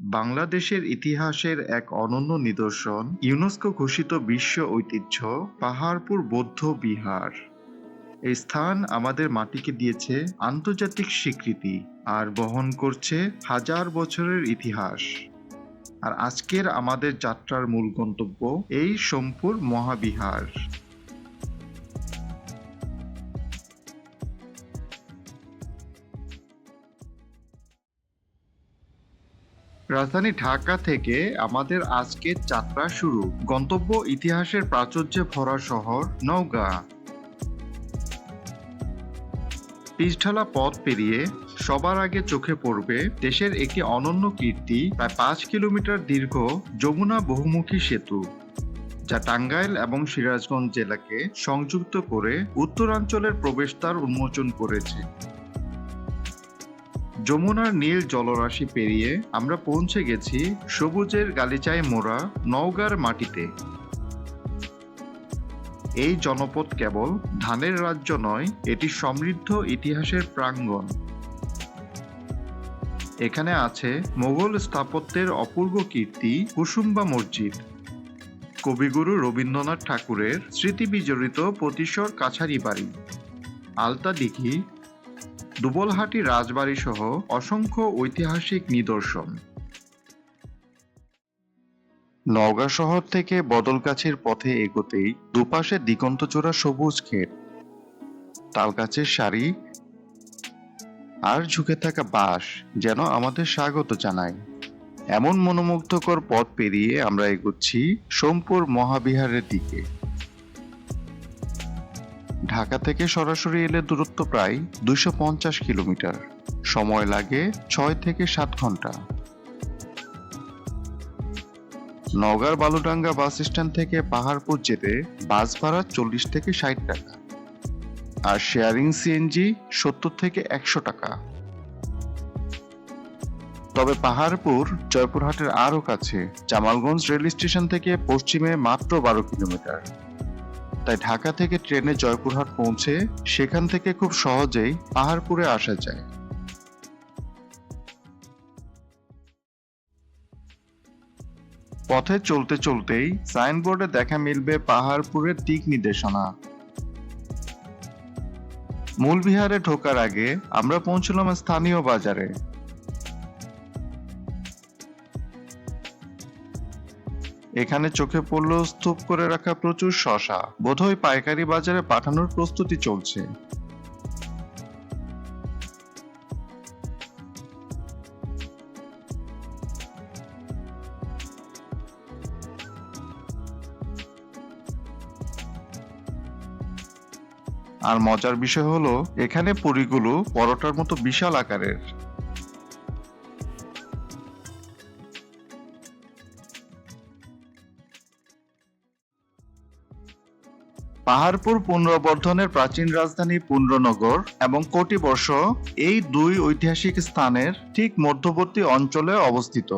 বাংলাদেশের ইতিহাসের এক অনন্য নিদর্শন, ইউনেস্কো ঘোষিত বিশ্ব ঐতিহ্য, পাহাড়পুর বৌদ্ধ বিহার। এই স্থান আমাদের মাটিকে দিয়েছে আন্তর্জাতিক স্বীকৃতি আর বহন করছে হাজার বছরের ইতিহাস। আর আজকের আমাদের যাত্রার মূল গন্তব্য এই সোমপুর মহাবিহার। রাজধানী ঢাকা থেকে আমাদের আজকের যাত্রা শুরু। গন্তব্য ইতিহাসের প্রাচুর্যে ভরা শহর নওগাঁ। পিচঢালা পথ পেরিয়ে সবার আগে চোখে পড়বে দেশের একটি অনন্য কীর্তি, প্রায় পাঁচ কিলোমিটার দীর্ঘ যমুনা বহুমুখী সেতু, যা টাঙ্গাইল এবং সিরাজগঞ্জ জেলাকে সংযুক্ত করে উত্তরাঞ্চলের প্রবেশদ্বার উন্মোচন করেছে। যমুনার নীল জলরাশি পেরিয়ে আমরা পৌঁছে গেছি সবুজের গালিচায় মোড়া নওগাঁর মাটিতে। এই জনপদ কেবল ধানের রাজ্য নয়, এটি সমৃদ্ধ ইতিহাসের প্রাঙ্গণ। এখানে আছে মোগল স্থাপত্যের অপূর্ব কীর্তি, কুসুম্বা মসজিদ। কবিগুরু রবীন্দ্রনাথ ঠাকুরের স্মৃতিবিজড়িত প্রতিশর কাছারি বাড়ি। আলতা দিঘি দুবলহাটি রাজবাড়ি সহ অসংখ্য ঐতিহাসিক নিদর্শন। নওগাঁ শহর থেকে বদলগাছির পথে এগোতেই দুপাশে দিগন্ত দিগন্তচূড়া সবুজ ক্ষেত। তালগাছের সারি আর ঝুঁকে থাকা বাঁশ যেন আমাদের স্বাগত জানায়। এমন মনোমুগ্ধকর পথ পেরিয়ে আমরা এগোচ্ছি সোমপুর মহাবিহারের দিকে। ঢাকা থেকে সরাসরি এলে দূরত্ব প্রায় দুইশো পঞ্চাশ কিলোমিটার। সময় লাগে ছয় থেকে সাত ঘণ্টা। নওগাঁর বালুডাঙ্গা বাস স্ট্যান্ড থেকে পাহাড়পুর যেতে বাস ভাড়া চল্লিশ থেকে ষাট টাকা। আর শেয়ারিং সিএনজি সত্তর থেকে একশো টাকা। তবে পাহাড়পুর জয়পুরহাটের আরও কাছে জামালগঞ্জ রেল স্টেশন থেকে পশ্চিমে মাত্র বারো কিলোমিটার। তাই ঢাকা থেকে ট্রেনে জয়পুরহাট পৌঁছে সেখান থেকে খুব সহজেই পাহাড়পুরে আসা যায়। পথে চলতে চলতেই সাইনবোর্ডে দেখা মিলবে পাহাড়পুরের দিক নির্দেশনা। মূল বিহারে ঢোকার আগে আমরা পৌঁছলাম স্থানীয় বাজারে। এখানে চোখে পড়ল স্তূপ করে রাখা প্রচুর শশা। বোধহয় পাইকারি বাজারে পাঠানোর প্রস্তুতি চলছে। আর মজার বিষয় হলো, এখানে পুরিগুলো পরোটার মতো বিশাল আকারের। পাহাড়পুর পুনর্বর্ধনের প্রাচীন রাজধানী পুন্ড্রনগর এবং কোটিবর্ষ এই দুই ঐতিহাসিক স্থানের ঠিক মধ্যবর্তী অঞ্চলে অবস্থিত।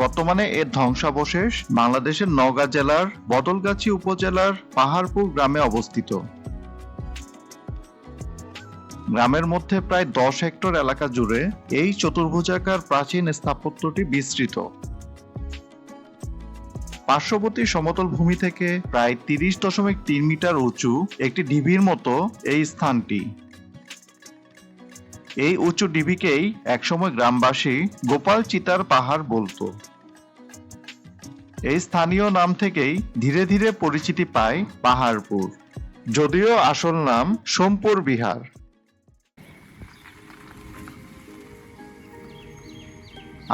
বর্তমানে এর ধ্বংসাবশেষ বাংলাদেশের নওগাঁ জেলার বদলগাছি উপজেলার পাহাড়পুর গ্রামে অবস্থিত। গ্রামের মধ্যে প্রায় দশ হেক্টর এলাকা জুড়ে এই চতুর্ভুজাকার প্রাচীন স্থাপত্যটি বিস্তৃত। পার্শ্ববর্তী সমতল ভূমি থেকে প্রায় তিরিশ দশমিক তিন মিটার উঁচু একটি ঢিবির মতো এই স্থানটি। এই উঁচু ডিবিকেই একসময় গ্রামবাসী গোপাল চিতার পাহাড় বলতো। এই স্থানীয় নাম থেকেই ধীরে ধীরে পরিচিতি পায় পাহাড়পুর, যদিও আসল নাম সোমপুর বিহার।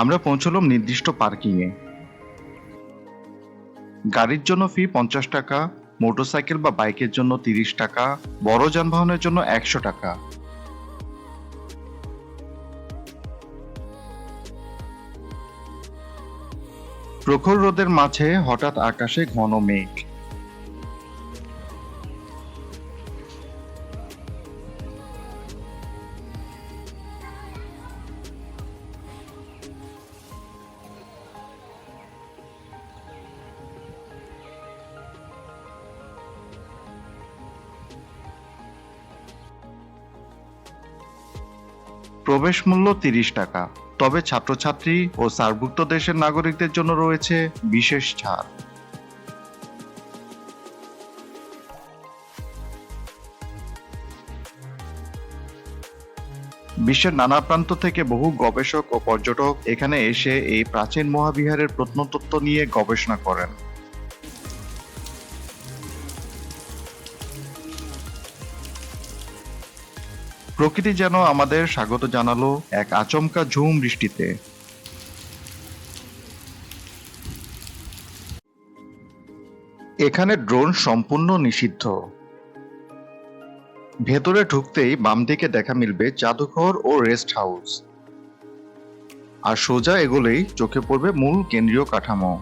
আমরা পৌঁছলাম নির্দিষ্ট পার্কিংয়ে। গাড়ির জন্য ফি পঞ্চাশ টাকা মোটরসাইকেল বা বাইকের জন্য তিরিশ টাকা, বড় যানবাহনের জন্য একশো টাকা। প্রখর রোদের মাঝে হঠাৎ আকাশে ঘন মেঘ। প্রবেশ মূল্য তিরিশ টাকা। তবে ছাত্রছাত্রী ও সার্কভুক্ত দেশের নাগরিকদের জন্য রয়েছে বিশেষ ছাড়। বিশ্বের নানা প্রান্ত থেকে বহু গবেষক ও পর্যটক এখানে এসে এই প্রাচীন মহাবিহারের প্রত্নতত্ত্ব নিয়ে গবেষণা করেন। প্রকৃতি যেন আমাদের স্বাগত জানালো এক আচমকা ঝুম বৃষ্টিতে। এখানে ড্রোন সম্পূর্ণ নিষিদ্ধ। ভেতরে ঢুকতেই বাম দিকে দেখা মিলবে জাদুঘর ও রেস্ট হাউস। আর সোজা এগোলেই চোখে পড়বে মূল কেন্দ্রীয় কাঠামো।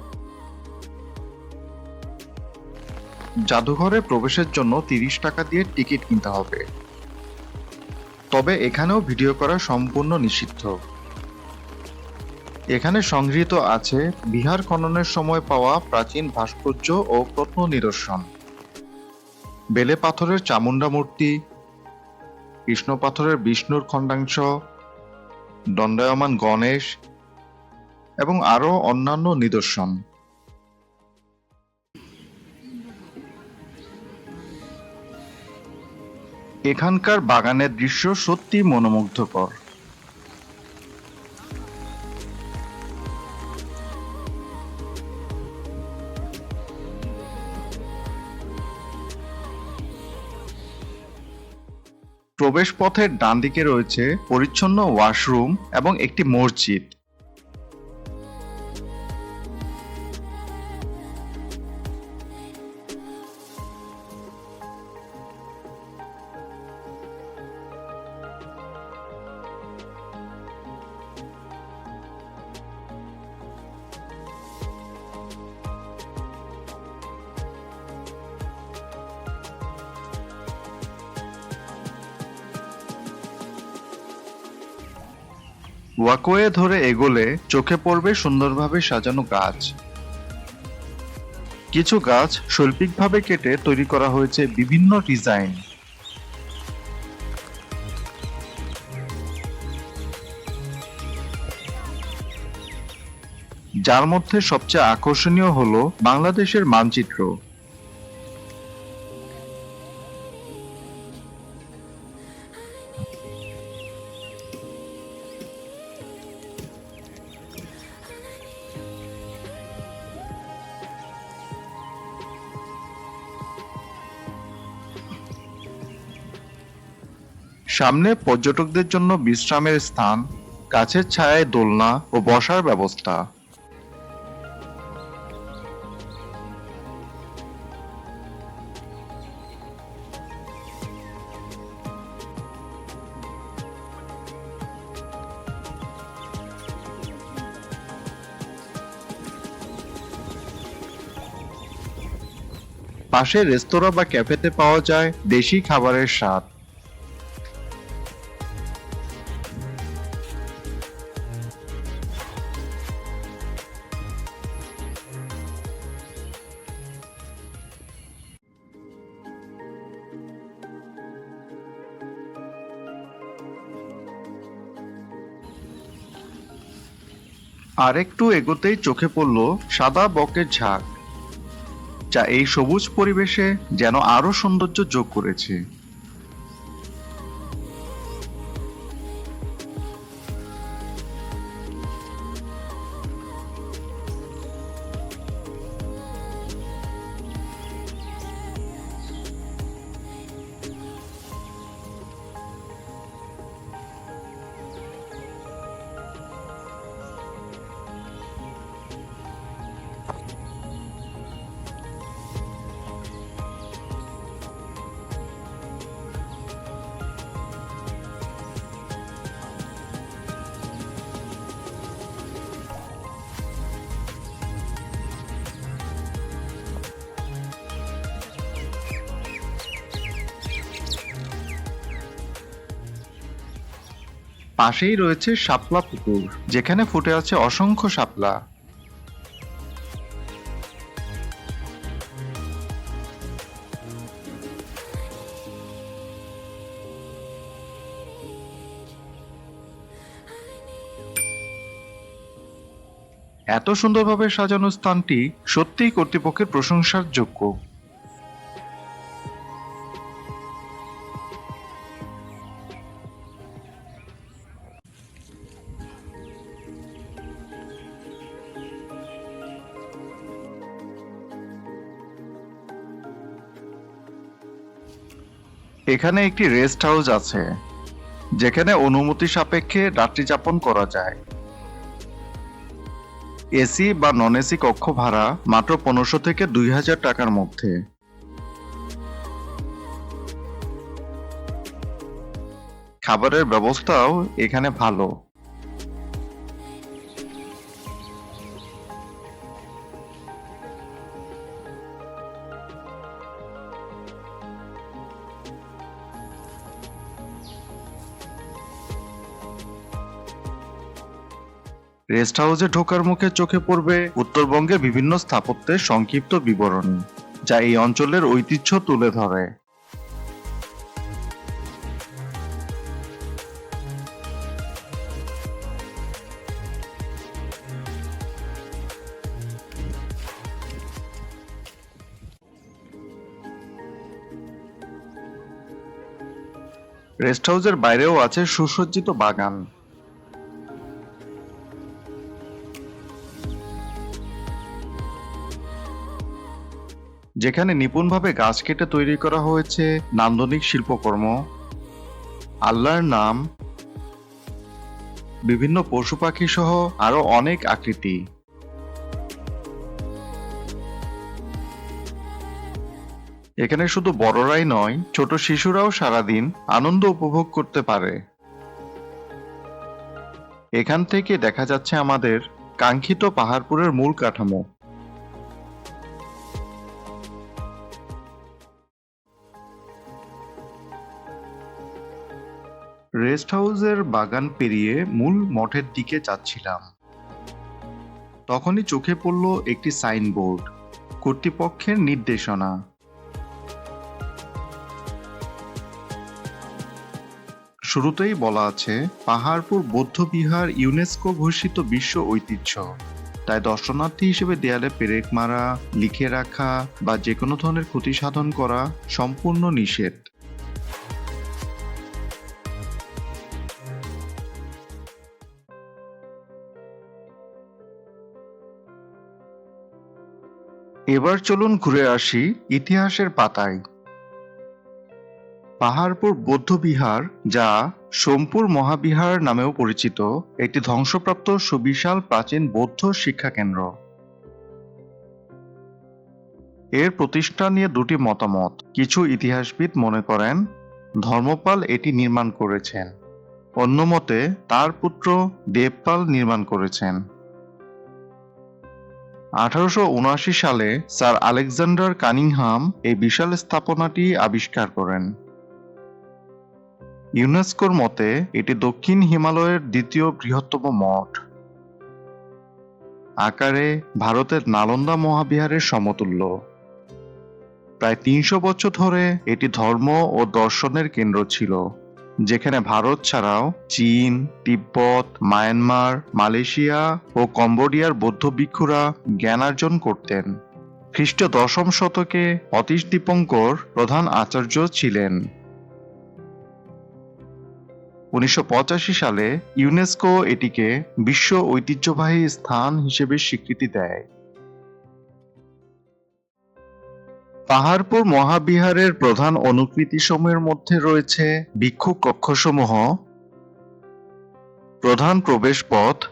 জাদুঘরে প্রবেশের জন্য তিরিশ টাকা দিয়ে টিকিট কিনতে হবে। তবে এখানেও ভিডিও করা সম্পূর্ণ নিষিদ্ধ। এখানে সংগৃহীত আছে বিহার খননের সময় পাওয়া প্রাচীন ভাস্কর্য ও প্রত্ন নিদর্শন। বেলে পাথরের চামুন্ডা মূর্তি, কৃষ্ণ পাথরের বিষ্ণুর খণ্ডাংশ, দণ্ডায়মান গণেশ এবং আরও অন্যান্য নিদর্শন। এখানকার বাগানের দৃশ্য সত্যি মনোমুগ্ধকর। প্রবেশ পথের ডান দিকে রয়েছে পরিচ্ছন্ন ওয়াশরুম এবং একটি মসজিদ। ওয়াকওয়ে ধরে এগোলে চোখে পড়বে সুন্দরভাবে সাজানো গাছ। কিছু গাছ শৈল্পিকভাবে কেটে তৈরি করা হয়েছে বিভিন্ন ডিজাইন। যার মধ্যে সবচেয়ে আকর্ষণীয় হলো বাংলাদেশের মানচিত্র। সামনে পর্যটকদের জন্য বিশ্রামের স্থান, গাছের ছায়ায় দোলনা ও বসার ব্যবস্থা। পাশে রেস্তোরাঁ বা ক্যাফেতে পাওয়া যায় দেশি খাবারের স্বাদ। আরেকটু এগোতেই চোখে পড়ল সাদা বকের ঝাঁক, যা এই সবুজ পরিবেশে যেন আরও সৌন্দর্য যোগ করেছে। পাশেই রয়েছে শাপলা পুকুর, যেখানে ফুটে আছে অসংখ্য শাপলা। এত সুন্দরভাবে সাজানো স্থানটি সত্যিই কর্তৃপক্ষের প্রশংসার যোগ্য। এখানে একটি রেস্ট হাউস আছে, যেখানে অনুমতি সাপেক্ষে রাত্রিযাপন করা যায়। এসি বা নন এসি কক্ষ ভাড়া মাত্র পনেরোশো থেকে দুই হাজার টাকার মধ্যে। খাবারের ব্যবস্থাও এখানে ভালো। রেস্ট হাউসে ঢোকার মুখে চোখে পড়বে উত্তরবঙ্গের বিভিন্ন স্থাপত্যের সংক্ষিপ্ত বিবরণ, যা এই অঞ্চলের ঐতিহ্য তুলে ধরে। রেস্ট হাউসের বাইরেও আছে সুসজ্জিত বাগান। যেখানে নিপুণভাবে গাছ কেটে তৈরি করা হয়েছে নান্দনিক শিল্পকর্ম। আল্লাহর নাম, বিভিন্ন পশু পাখি সহ আরও অনেক আকৃতি। এখানে শুধু বড়রাই নয়, ছোট শিশুরাও সারাদিন আনন্দ উপভোগ করতে পারে। এখান থেকে দেখা যাচ্ছে আমাদের কাঙ্ক্ষিত পাহাড়পুরের মূল কাঠামো। রেস্ট হাউসের বাগান পেরিয়ে মূল মঠের দিকে যাচ্ছিলাম। তখনই চোখে পড়ল একটি সাইনবোর্ড, কর্তৃপক্ষের নির্দেশনা। শুরুতেই বলা আছে, পাহাড়পুর বৌদ্ধবিহার ইউনেস্কো ঘোষিত বিশ্ব ঐতিহ্য। তাই দর্শনার্থী হিসেবে দেয়ালে পেরেক মারা, লিখে রাখা বা যে কোনো ধরনের ক্ষতি সাধন করা সম্পূর্ণ নিষেধ। এবার চলুন ঘুরে আসি ইতিহাসের পাতায়। পাহাড়পুর বৌদ্ধবিহার যা সোমপুর মহাবিহার নামেও পরিচিত, একটি ধ্বংসপ্রাপ্ত সুবিশাল প্রাচীন বৌদ্ধ শিক্ষা কেন্দ্র। এর প্রতিষ্ঠা নিয়ে দুটি মতামত। কিছু ইতিহাসবিদ মনে করেন, ধর্মপাল এটি নির্মাণ করেছেন। অন্য মতে, তার পুত্র দেবপাল নির্মাণ করেছেন। আঠারোশো উনআশি সালে স্যার আলেকজান্ডার কানিংহাম এই বিশাল স্থাপনাটি আবিষ্কার করেন। ইউনেস্কোর মতে, এটি দক্ষিণ হিমালয়ের দ্বিতীয় বৃহত্তম মঠ। আকারে ভারতের নালন্দা মহাবিহারের সমতুল্য। প্রায় তিনশো বছর ধরে এটি ধর্ম ও দর্শনের কেন্দ্র ছিল। যেখানে ভারত ছাড়াও চীন, তিব্বত, মায়ানমার, মালয়েশিয়া ও কম্বোডিয়ার বৌদ্ধ ভিক্ষুরা জ্ঞানার্জন করতেন। খ্রিস্ট দশম শতকে অতীশ দীপঙ্কর প্রধান আচার্য ছিলেন। উনিশশো পঁচাশি সালে ইউনেস্কো এটিকে বিশ্ব ঐতিহ্যবাহী স্থান হিসেবে স্বীকৃতি দেয়। পাহাড়পুর মহাবিহারের প্রধান অনুকৃতিসমূহের মধ্যে রয়েছে ভিক্ষু কক্ষসমূহ, প্রধান প্রবেশ পথ,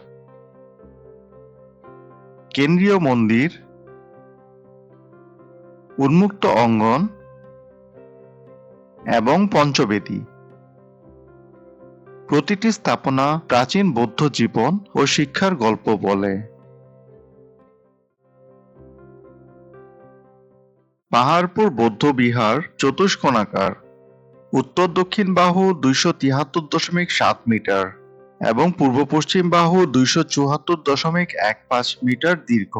কেন্দ্রীয় মন্দির, উন্মুক্ত অঙ্গন এবং পঞ্চবেদী। প্রতিটি স্থাপনা প্রাচীন বৌদ্ধ জীবন ও শিক্ষার গল্প বলে। পাহাড়পুর বৌদ্ধ বিহার চতুষ্কোণাকার উত্তর দক্ষিণ বাহু দুইশো তিয়াত্তর দশমিক সাত মিটার এবং পূর্ব পশ্চিম বাহু দুইশো চুয়াত্তর দশমিক এক পাঁচ মিটার দীর্ঘ।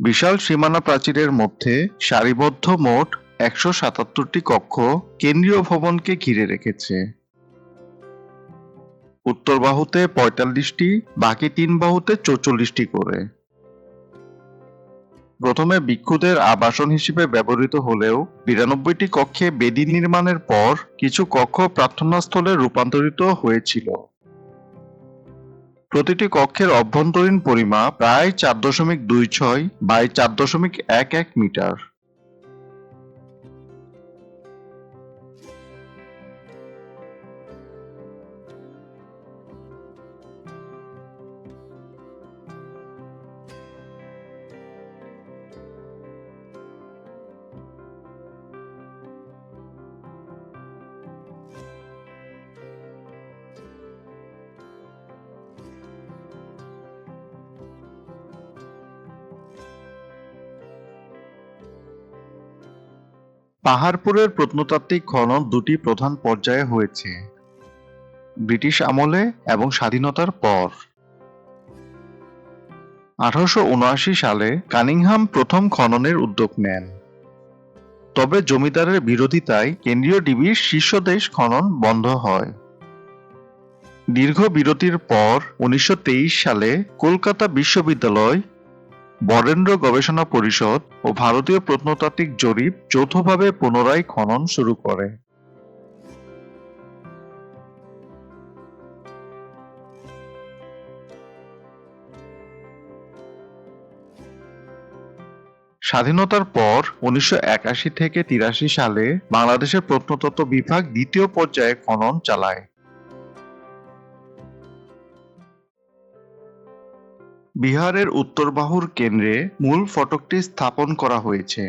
বিশাল সীমানা প্রাচীরের মধ্যে সারিবদ্ধ মোট একশো সাতাত্তরটি কক্ষ কেন্দ্রীয় ভবনকে ঘিরে রেখেছে। উত্তর বাহুতে পঁয়তাল্লিশটি, বাকি তিন বাহুতে চৌচল্লিশটি করে। প্রথমে ভিক্ষুদের আবাসন হিসেবে ব্যবহৃত হলেও বিরানব্বইটি কক্ষে বেদি নির্মাণের পর কিছু কক্ষ প্রার্থনাস্থলে রূপান্তরিত হয়েছিল। প্রতিটি কক্ষের অভ্যন্তরীণ পরিমাপ প্রায় চার দশমিক দুই ছয় বাই চার দশমিক এক এক মিটার। পাহাড়পুরের প্রত্নতাত্ত্বিক খনন দুটি প্রধান পর্যায়ে হয়েছে। ব্রিটিশ আমলে এবং স্বাধীনতার পর। আঠারোশো উনআশি সালে কানিংহাম প্রথম খননের উদ্যোগ নেন। তবে জমিদারের বিরোধিতায় কেন্দ্রীয় ডিবির শীর্ষদেশ খনন বন্ধ হয়। দীর্ঘ বিরতির পর উনিশশো তেইশ সালে কলকাতা বিশ্ববিদ্যালয় বরেন্দ্র গবেষণা পরিষদ ও ভারতীয় প্রত্নতাত্ত্বিক জরিপ যৌথভাবে পুনরায় খনন শুরু করে। স্বাধীনতার পর উনিশশো একাশি থেকে তিরাশি সালে বাংলাদেশের প্রত্নতত্ত্ব বিভাগ দ্বিতীয় পর্যায়ে খনন চালায়। বিহারের উত্তর বাহুর কেন্দ্রে মূল ফটকটি স্থাপন করা হয়েছে।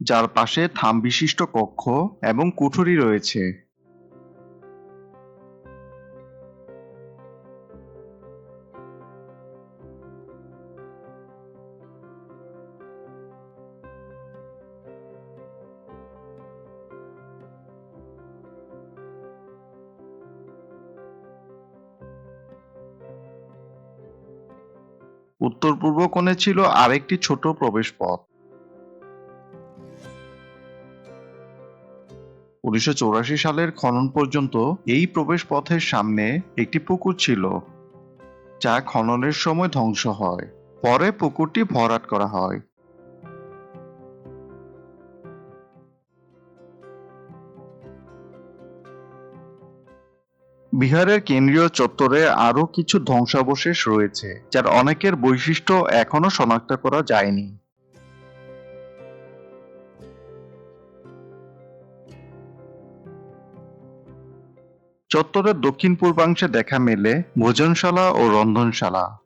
যার পাশে থাম বিশিষ্ট কক্ষ এবং কুঠুরি রয়েছে। উত্তর পূর্ব কোণে ছিল আরেকটি ছোট প্রবেশপথ। উনিশশো সালের খনন পর্যন্ত এই প্রবেশ পথের সামনে একটি পুকুর ছিল, যা খননের সময় ধ্বংস হয়। পরে পুকুরটি ভরাট করা হয়। বিহারের কেন্দ্রীয় চত্বরে আরও কিছু ধ্বংসাবশেষ রয়েছে, যার অনেকের বৈশিষ্ট্য এখনও শনাক্ত করা যায়নি। চত্বরের দক্ষিণ পূর্বাংশে দেখা মেলে ভোজনশালা ও রন্ধনশালা।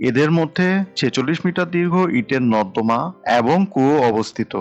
এদের মধ্যে ছেচল্লিশ মিটার দীর্ঘ ইটের নর্দমা এবং কুয়ো অবস্থিত।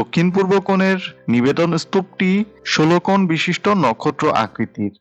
দক্ষিণ পূর্ব কোণের নিবেদন স্তূপটি ষোল কোণ বিশিষ্ট নক্ষত্র আকৃতির।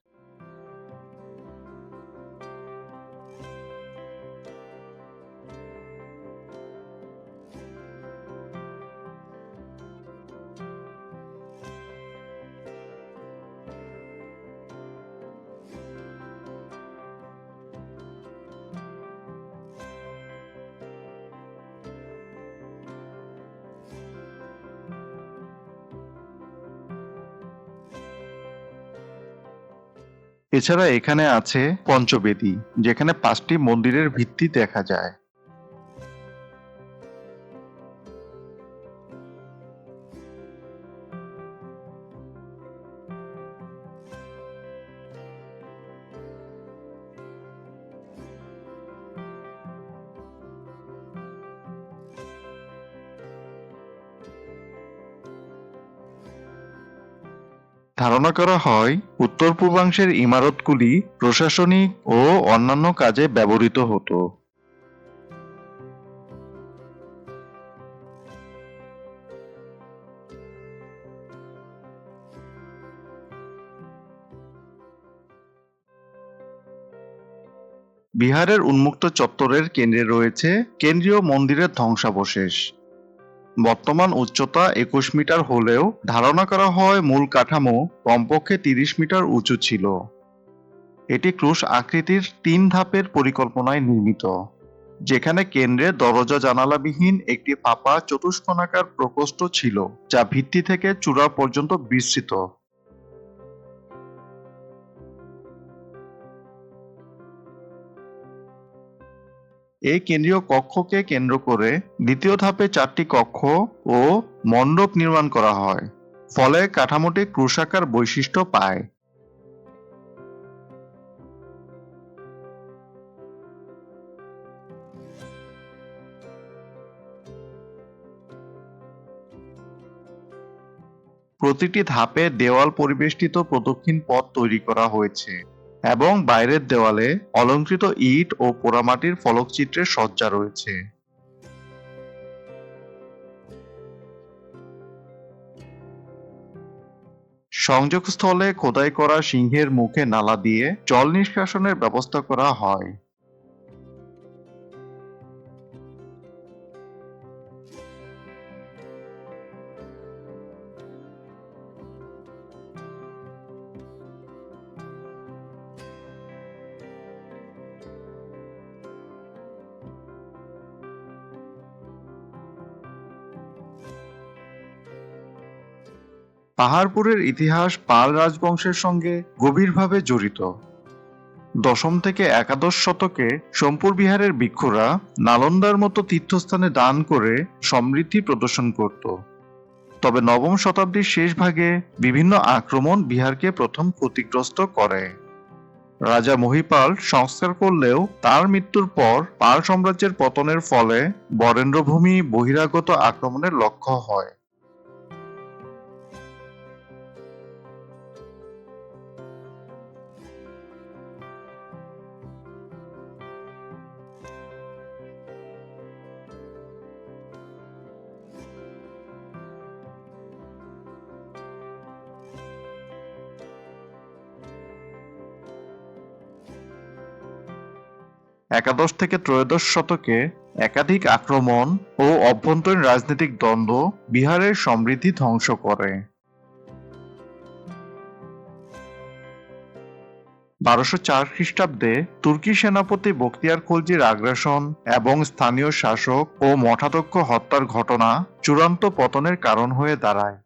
এছাড়া এখানে আছে পঞ্চবেদী যেখানে পাঁচটি মন্দিরের ভিত্তি দেখা যায়। ধারণা করা হয় উত্তর পূর্বাংশের ইমারতগুলি প্রশাসনিক ও অন্যান্য কাজে ব্যবহৃত হতো। বিহারের উন্মুক্ত চত্বরের কেন্দ্রে রয়েছে কেন্দ্রীয় মন্দিরের ধ্বংসাবশেষ। বর্তমান উচ্চতা একুশ মিটার হলেও ধারণা করা হয় মূল কাঠামো কমপক্ষে তিরিশ মিটার উঁচু ছিল। এটি ক্রুশ আকৃতির তিন ধাপের পরিকল্পনায় নির্মিত, যেখানে কেন্দ্রে দরজা জানালাবিহীন একটি ফাঁপা চতুষ্কোণাকার প্রকোষ্ঠ ছিল, যা ভিত্তি থেকে চূড়া পর্যন্ত বিস্তৃত। এই কেন্দ্রীয় কক্ষকে কেন্দ্র করে দ্বিতীয় ধাপে চারটি কক্ষ ও মণ্ডপ নির্মাণ করা হয়, ফলে কাঠামোটি ক্রুশাকার বৈশিষ্ট্য পায়। প্রতিটি ধাপে দেওয়াল পরিবেষ্টিত প্রদক্ষিণ পথ তৈরি করা হয়েছে। এবং বাইরের দেওয়ালে অলঙ্কৃত ইট ও পোড়ামাটির ফলকচিত্রের সজ্জা রয়েছে। সংযোগস্থলে খোদাই করা সিংহের মুখে নালা দিয়ে জল নিষ্কাশনের ব্যবস্থা করা হয়। পাহাড়পুরের ইতিহাস পাল রাজবংশের সঙ্গে গভীরভাবে জড়িত। দশম থেকে একাদশ শতকে সোমপুর বিহারের ভিক্ষুরা নালন্দার মতো তীর্থস্থানে দান করে সমৃদ্ধি প্রদর্শন করত। তবে নবম শতাব্দীর শেষ ভাগে বিভিন্ন আক্রমণ বিহারকে প্রথম ক্ষতিগ্রস্ত করে। রাজা মহিপাল সংস্কার করলেও তার মৃত্যুর পর পাল সাম্রাজ্যের পতনের ফলে বরেন্দ্রভূমি বহিরাগত আক্রমণের লক্ষ্য হয়। একাদশ থেকে ত্রয়োদশ শতকে একাধিক আক্রমণ ও অভ্যন্তরীণ রাজনৈতিক দ্বন্দ্ব বিহারের সমৃদ্ধি ধ্বংস করে। বারোশো চার খ্রিস্টাব্দে তুর্কি সেনাপতি বখতিয়ার খলজির আগ্রাসন এবং স্থানীয় শাসক ও মঠাধ্যক্ষ হত্যার ঘটনা চূড়ান্ত পতনের কারণ হয়ে দাঁড়ায়।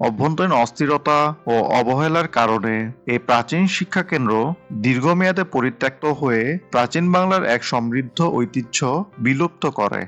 অভ্যন্তরীণ অস্থিরতা ও অবহেলার কারণে এই প্রাচীন শিক্ষা কেন্দ্র দীর্ঘমেয়াদে পরিত্যক্ত হয়ে প্রাচীন বাংলার এক সমৃদ্ধ ঐতিহ্য বিলুপ্ত করে।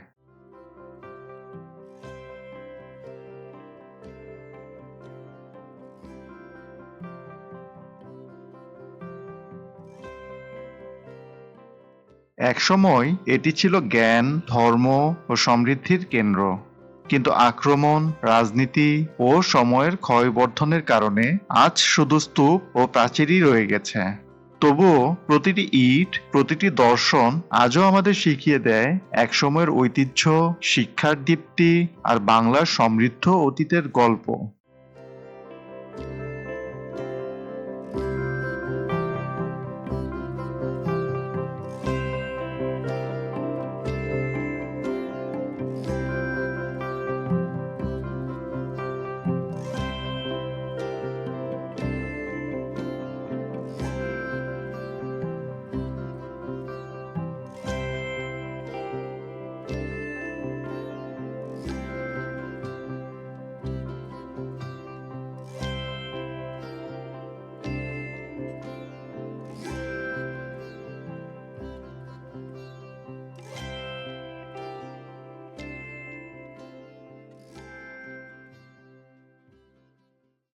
একসময় এটি ছিল জ্ঞান, ধর্ম ও সমৃদ্ধির কেন্দ্র। কিন্তু আক্রমণ, রাজনীতি ও সময়ের ক্ষয়বর্ধনের কারণে আজ শুধু স্তূপ ও প্রাচীরই রয়ে গেছে। তবুও প্রতিটি ইট, প্রতিটি দর্শন আজও আমাদের শিখিয়ে দেয় একসময়ের ঐতিহ্য, শিক্ষার দীপ্তি আর বাংলার সমৃদ্ধ অতীতের গল্প।